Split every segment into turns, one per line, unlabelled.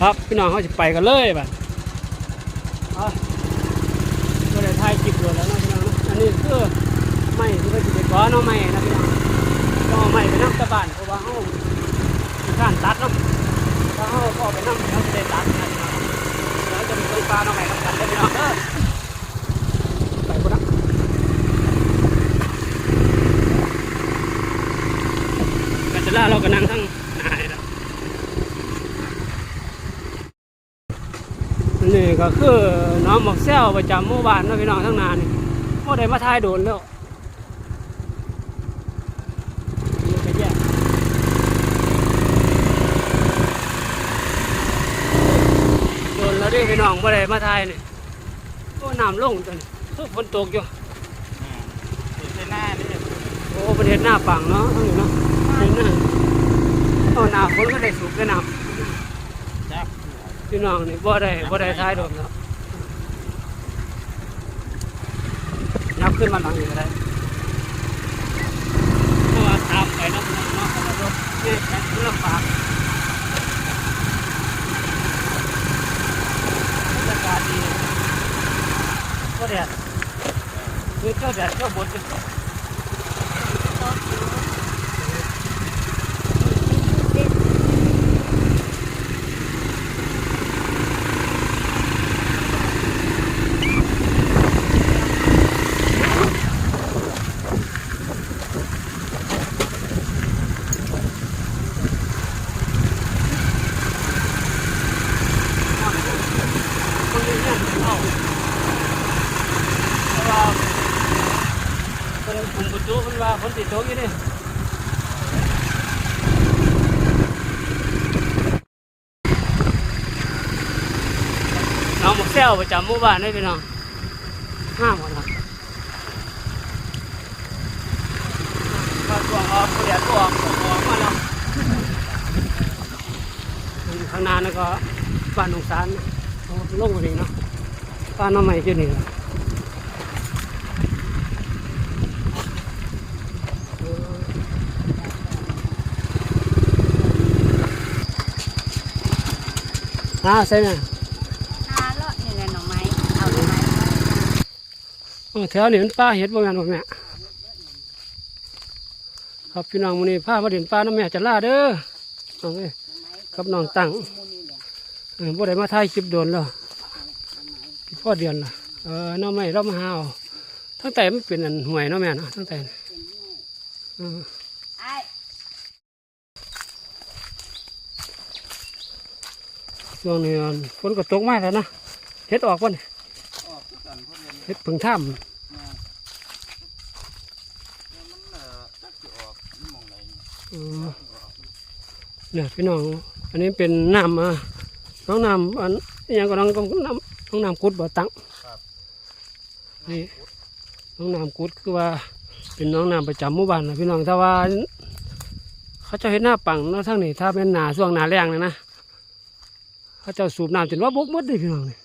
ครับพี่น้องเขาจะไปกันเลยบัดเอาก็ได้ถ่ายคลิปเลยแล้วนะพี่น้องอันนี้คือไม่ที่เขาจะไปก้อนเอาไม่นะพี่น้องต้องเอาไม่ไปนั่งตะบานเพราะว่าเขาข้านตัดเนาะถ้าเขาก็เอไปนั่งเขาจะได้ตัดนะแล้วจะมีต้นปลาเอาไม่ทำกันได้พี่น้องเด้อไปคนละกันจะล่าเราก็นั่งทั้งนายแล้ว นี่ ก็คือน้องหมอกแซวประจำหมู่บ้านเนาะพี่น้องทั้งนานนี่พ่ได้มาทายโดนแล้วนี่ก็แยกโดนแล้วเดิพี่น้องพ่ได้มาทายนี่โอ้น้ำลงตัวนี้ทุกฝนตกอยู่
อยู่ที่หน้านี่
โอ้ประเทศหน้าปังเนาะทั้งนี้เนาะเห็นหน้าเอาหน้าฝนก็ได้สูบได้น้ำ
จับ
พี่น้องนี่บ่ได้บ่ได้ท้ายโดมครับนับขึ้นมาหลังนี้ก็ได้เพราะว่าตามไปนะพี่น้องนะแล้วก็นี่แค่เรื่องปากบรรยากาศดีก็แดดคือเจ้าแดดเจ้าบดอยู่คนนี้เนี่ยเอาเพราะ ว่าคนกลุ่มประตูคนว่าคนติดโต๊ะอยู่นี่น้องหมกแซวประจำหมู่บ้านได้พี่น้องห้ามหมดครับก็ตัวออกเดียวตัวออกออกมาแล้วข้างหน้านั่นก็บ้านหนองสารลงมาดีเนาะ บ้านน้องใหม่ที่นี่ล่ะอ่าใช่ไหม
อาเลาะนี่แหละหน่อไม้ เอาหน่อไม้มา
โอ้แถวนี้มันป้าเห็ดบ่แม่นบ่แม่ครับพี่น้องมื้อนี้พามาเดินป่าน้ำแม่จะล่าเด้อน้องเอ้ยกับน้องตัง
มูนี่แหละ
เออบ่ได้มาถ่ายคลิปโดนแล้ว พี่พ่อเดือนละเออน้องใหม่เรามาหาเอาทั้งแต่มันเป็นอันห่วยเนาะแม่เนาะทั้งแต่เออ
ไอ้
ช่วงนี้อันฝนก็ตกมาแล้วนะเฮ็ดออกป่ะนี่
ออกกันพวกเรียน
เฮ็ดผึ่งถ้
มาเนี่ยมันเอ่อจักจะออกมันมองไหนนี่ำ
เออเนี่ยพี่น้อง อันนี้เป็นน้ำอะน้องน้ำอันอหยังก็น้องน้ำ น้องน้ำกุดบ่ตัง
ครับ
นี่น้องน้ำกุดคือว่า เป็นน้องน้ำประจำหมู่บ้านนะพี่น้องถ้าว่า เขาเจะเห็นหน้าปังเนาะทั้งนี้ถ้าเป็นหนาช่วงหนาแรงนะนะเขาเจะสูบน้ำจนว่าบกหมดเลยพี่น้องนี่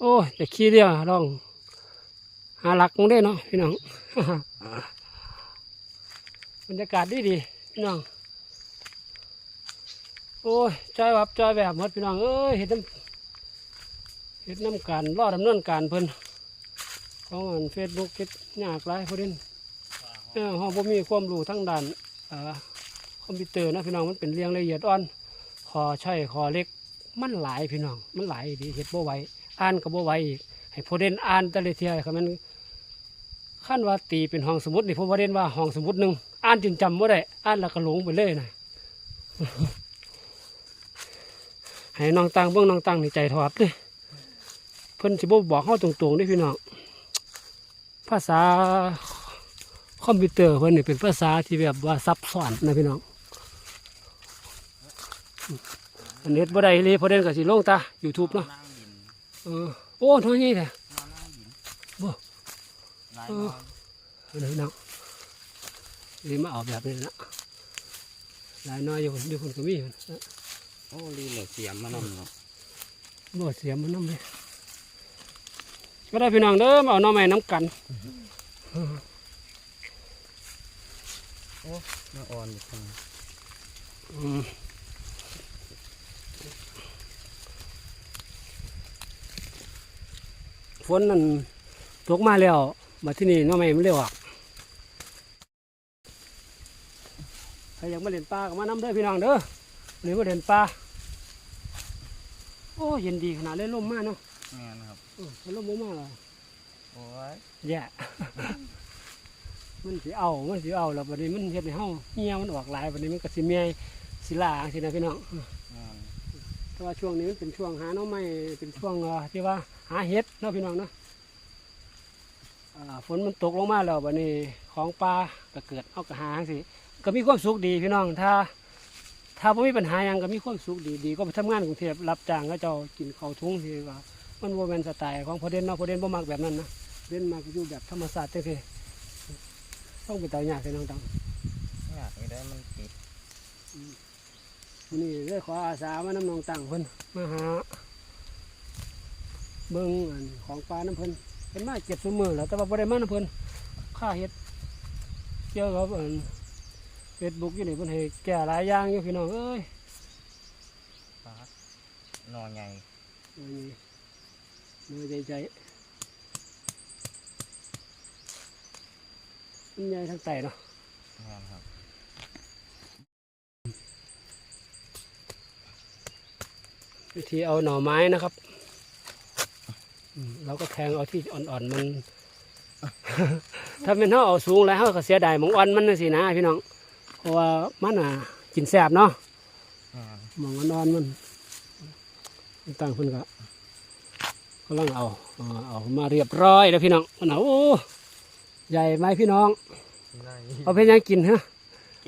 โอ้ยจะขี้เดียวลอง หาหลักมึงได้เนาะพี่น้องบรรยากาศดีดีๆพี่น้อง โอ้ยจอยวับจอยแบบหมดพี่น้องเอ้ยเห็ดน้ำเห็ดน้ำการรอดำเนินการเพิ่นของอันเฟซบุ๊กเฮ็ดยากหลายพอดีนเออเฮาบ่มีความรู้ทั้งด้านเอ่อคอมพิวเตอร์นะพี่น้องมันเป็นเรื่องละเอียดอ่อนขอใช้ขอเล็กมันหลายพี่น้องมันหลายดีเฮ็ดบ่ไหวอ่านก็บ่ไหวอีกให้พอเด่นอ่านแต่ละเที่ยครับมันขั้นว่าตีเป็นห้องสมุดนี่ผมว่าเด่นว่าห้องสมุดหนึงอ่านจนจำบ่ได้อ่านแล้วก็หลงไปเลยนะ ให้น้องตังเบื้องน้องตังในใจถอดเลยเพิ่นสิบบอกเฮาตรงๆด้พี่น้องภาษาคอมพิวเตอร์เพิ่นนี่เป็นภาษาที่แบบว่าซับซ้อนนะพี่น้องอันนี้บ่ได้เลยพราะเด่นก็สิลงตา YouTube เนาะเออโอ้ท้องใหญ่แท้
อนนั่งดิน
บ่
หลาย
เออ
นี่
น้องนี่มาเอาแบบนี้นะหลายน้อยอยู่คนอยู่คนก็มีอยู่นะ
โอ้รีบหลดเสียมมานำเนาะ
โหลดเสียมมานำเลยก็ได้พี่น้องเด้อเอาน้องแม่น้ำกันโอ้
มาอ่อนอีก
ครั้ฝนนั่นตกมาแล้วมาที่นี่น้องแม่ไม่เร็วอะใครยังไม่เล่นปลาก็มาน้ำเด้อพี่น้องเด้อ หรือมาเล่นปลาโอ้เย็นดีขนาดเล่นลมมากเนาะ
แม่นครับ
เออลมบ่มากเลย
โอ้ย
แย่มันสิเอา มันสิเอาแล้วบัดนี้มันเฮ็ดให้เฮาเหี่ยวมันออกหลายบัดนี้มันก็สิเมียสิลาจังซี่นะพี่น้อง
แม่น
แต่ว่าช่วงนี้มันเป็นช่วงหาหน้องไม้เป็นช่วงเอ่อที่ว่าหาเห็ดเนาะพี่น้องเนาะอ่าฝนมันตกลงมาแล้วบัดนี้ของปลาก็เกิดเอากระหาจังซี่ก็มีความสุขดีพี่น้องถ้า ถ้าบ่มีปัญหาหยังก็มีความสุขดีดีก็ไปทำงานกรุงเทพรับจ้างเขาเจ้ากินข้าวทุงที่ว่ามันบ่แม่นสไตล์ของพอเด่นเนาะพอเด่นบ่มักแบบนั้นนะเด่นมักอยู่แบบธรรมชาติจังซี่ต้องไปเตายากพี่น้องต้อง
อยากไม่ได้มันติด
วันนี้เลยขออาสามาน้ำนองตังเพิ่นมาหาเบิ่งอันของปลาน้ำเพิ่นเป็นมาเจ็บสมือแล้วแต่ว่าบ่ได้มาน้ำเพิ่นค่าเฮ็ดเกี่ยวกับอัน เฟซบุ๊กอยู่นี่เพิ่นให้แก้หลายอย่างอยู่พี่น้องเอ้ย
ปลาหนอใหญ่
อันนี้มือใจใจมันใหญ่ทั้งไตเนาะ
แม่นครับ
วิธีเอาหน่อไม้นะครับอืมเราก็แทงเอาที่อ่อนๆมัน ถ้าเป็นเขาเอาสูงแล้วเขาก็เสียดายหมองอ่อนมันน่ะสินะพี่น้อง เพราะว่ามันอะกินแสบเนาะ
แม่น
หมองอ่อนๆมันตั้งเพิ่นก็กำลังเอาเอาเอามาเรียบร้อยแล้วพี่น้องมันเอาโอ้ใหญ่ไหมพี่น้อง
ได้
เอาไปยังกินฮะ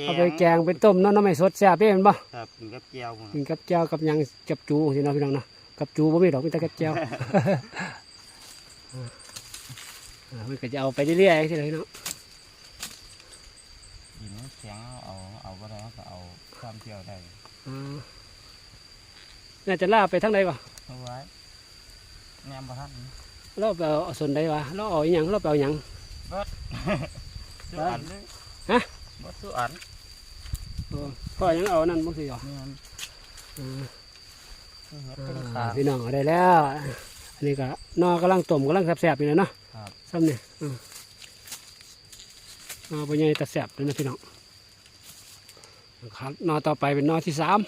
เอาไปแกงไปต้มเนาะน้ำไม่สดแซ่บเด้เห็นบ่
ครับกินกับแก้วพุ่น
กินกับแก้วกับหยังกับจูสิเนาะพี่น้องเนาะกับจูบ่มีดอกมีแต่กับแก้วอ่ามันก็จะเอาไปเรื่อยๆที่เลยเนาะ
กินแข็งเอาเอาบ่ได้ก็เอาความเจียวได้
อ่าน่าจะล่าไปทางใดวะ
เอาไว้แนมบ่ทัน
เราไปเอาส่วนใดวะเราเอาอหยังเราไปเอาหยัง
สู้อันเลย
ฮะ
บ่สู้อัน
เออพ่อยังเอานั่นบ่สิหรอ
แม่น
อ่า
เฮ็ดเป็น
อ่า
ขา
พี่น้องเอาได้แล้ว อันนี้ก็นอกำลังต้มกำลังแซ่บๆอยู่เลยเนาะ
ครับ
ซ้ำเนี่ยอืมนอปัญญาตะแซ่บเลยนะพี่น้อง ครับนอต่อไปเป็นนอที่สาม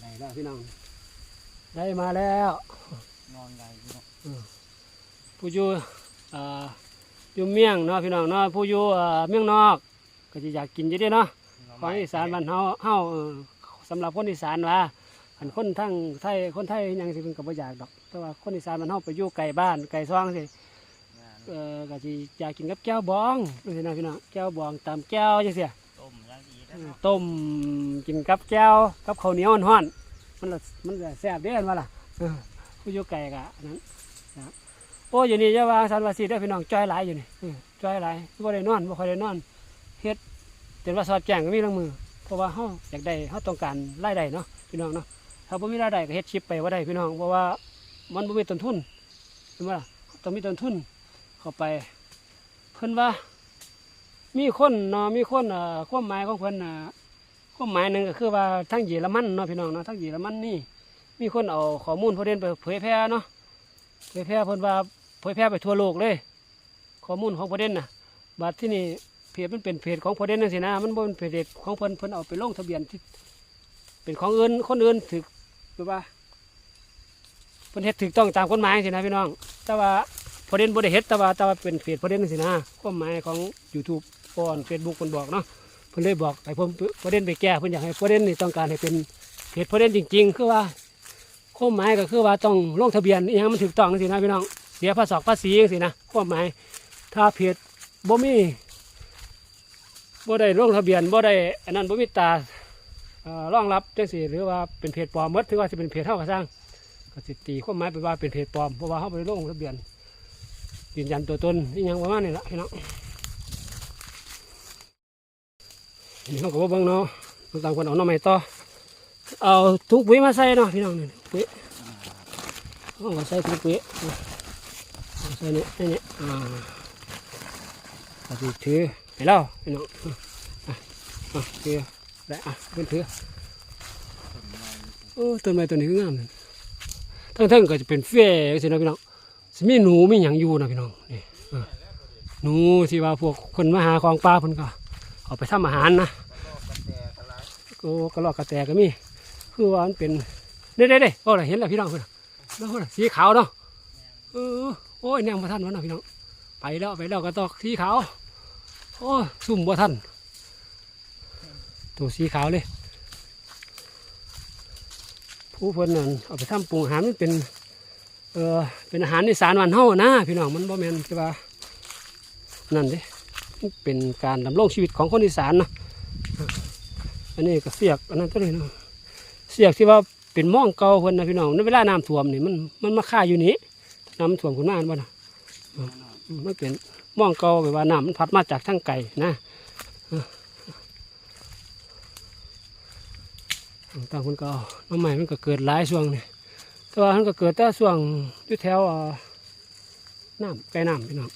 ได้แล้วพี่น้อง ได้มาแล้ว
นอนใหญ่อยู่เนาะ
ผู้อยู่อ่าอยู่เมียงเนาะพี่น้องเนาะผู้อยู่อ่าเมียงนอก ก็จะอยากกินอยู่เด้เนาะของอีสานบ้านเฮาเฮาเออสำหรับคนอีสานว่าอันคนทั้งไทยคนไทยยังสิเป็นกับบ่อยากดอก แต่ว่าคนอีสานบ้านเฮาไปอยู่ไกลบ้านไกลซองสิ
แม่น
เออก็สิอยากกินกับแก้วบองจังซี่นะพี่น้องแก้วบองตามแก้วจังซี่
ต้มอย่างดี
เอ
ได้
อ
เนาะ
ต้มกินกับแก้วกับข้าวเหนียวฮ้อนๆมันละมันจะแซ่บเด้อันว่าล่ะเออผู้อยู่ไกลก็อันนั้นนะครับโอ้อยู่นี่จะว่าสันว่าสิได้อพี่น้องจ้อยหลายอยู่นี่เออจ้อยหลายบ่ได้นอนบ่ค่อยได้นอนเฮ็ดจนว่าสอดแจ้งก็มีลางมือ เพราะว่าเฮาอยากได้เฮาต้องการรายได้เนาะพี่น้องเนาะถ้าบ่มีรายได้ก็เฮ็ดชิปไปว่าได้พี่น้องเพราะว่ามันบ่มีต้นทุนเห็นบ่ล่ะต้องมีต้นทุน เข้าไป เพิ่นว่า มีคนเนาะมีคนเอ่อความหมายของเพิ่นน่ะความหมายหนึ่งก็คือว่าทั้งเยอรมันเนาะพี่น้องเนาะทั้งเยอรมันนี่ มีคนเอาข้อมูลพวกนี้ไปเผยแพร่เนาะเผยแพร่เพิ่นว่าเผยแพร่ไปทั่วโลกเลย ข้อมูลของประเด็นน่ะบัดที่นี่เพจมันเป็นเพจของประเด็นนั่นสินะมันบ่เป็นเพจของเพิ่นเพิ่นเอาไปลงทะเบียนที่เป็นของอื่นคนอื่นถือคือว่าเพิ่นเฮ็ดถูกต้องตามกฎหมายสินะพี่น้อง แต่ว่า ประเด็นบ่ได้เฮ็ดแต่ว่าแต่ว่าเป็นเพจประเด็นนั่นสินะความหมายของ YouTube ก่อนเฟซบุ๊กเพิ่นบอกเนาะเพิ่นเลยบอกให้ผมประเด็นไปแก้เพิ่นอยากให้ประเด็นนี่ต้องการให้เป็นเพจประเด็นจริง ๆ คือว่าความหมายก็คือว่าต้องลงทะเบียนอหยังมันถูกต้องสินะพี่น้องเสียภาษีภาษีสินะความหมายถ้าเพจบ่มีบ่ได้ลงทะเบียนบ่ได้อันนั้นบ่มีตาเอ่อรองรับจังสี่หรือว่าเป็นเพจปลอมมดถือว่าจะเป็นเพจเท่ากับสร้างก็สิตีความหมายไปว่าเป็นเพจปลอมเพราะว่าเขาไปลงทะเบียน ยืนยันตัวตนนี่ยังประมาณนี้ละพี่น้องนี่เขาก็บ่เบิ่งเนาะต่างคนเอาหน้อใหม่ต่อเอาถุงปุ๋ยมาใส่เนาะพี่น้องนี่ปุ๋ยเอามาใส่ถุงปุ๋ยเอาใส่เนี่นี่นี่อ่าก็สิถือไปแล้วพี่น้องอะอะถือได้อะเพิ่นถือ
ต้นใหญ่
โอ้ต้นไม้ต้นนี้งามเลยทั้งๆก็จะเป็นแฟ่สินะพี่น้อง สิมีหนูมีหยังอยู่นะพี่น้องนี่หนูที่ว่าพวกคนมาหาของปลาเพิ่นก็เอาไปทำอาหารนะ
กระแตกระไร
โอ้กระรอกระแตก็มี คือว่ามันเป็นเด้เด้เด้โอ้เห็นแล้วพี่น้องเพิ่อนแล้วพุ่นน่ะสีขาวเนาะเออโอ้ยแนงบ่ทันวะนะพี่น้องไปแล้วไปแล้วก็ตอกสีขาวโอ้ยซุ่มบ่ทันตัวสีขาวเลย ผู้เพิ่นนั่นเอาไปทำปรุงอาหารมันเป็น เออเป็นอาหารในสารวันเฮานะพี่น้องมันบ่แมนคือว่านั่นด้มันเป็นการดำรงชีวิตของคนอีสานเนาะอันนี้ก็เสียกอันนั้นตัวนี้เนาะเสียกที่ว่าเป็นม่องเก่าเพิ่นนะพี่น้องในเวลาน้ำท่วมนี่มันมันมาค่าอยู่นี่น้ำท่วมขึ้นมาอันบ่นะอืมอืมมันเป็นม่องเก่าแบบว่าน้ำมันพัดมาจากทางไกลนะต่างคนก็น้ำใหม่มันก็เกิดหลายช่วงนี่ แต่ว่ามันก็เกิดแต่ส่วงที่แถวน้ำใกล้น้ำพี่น้อง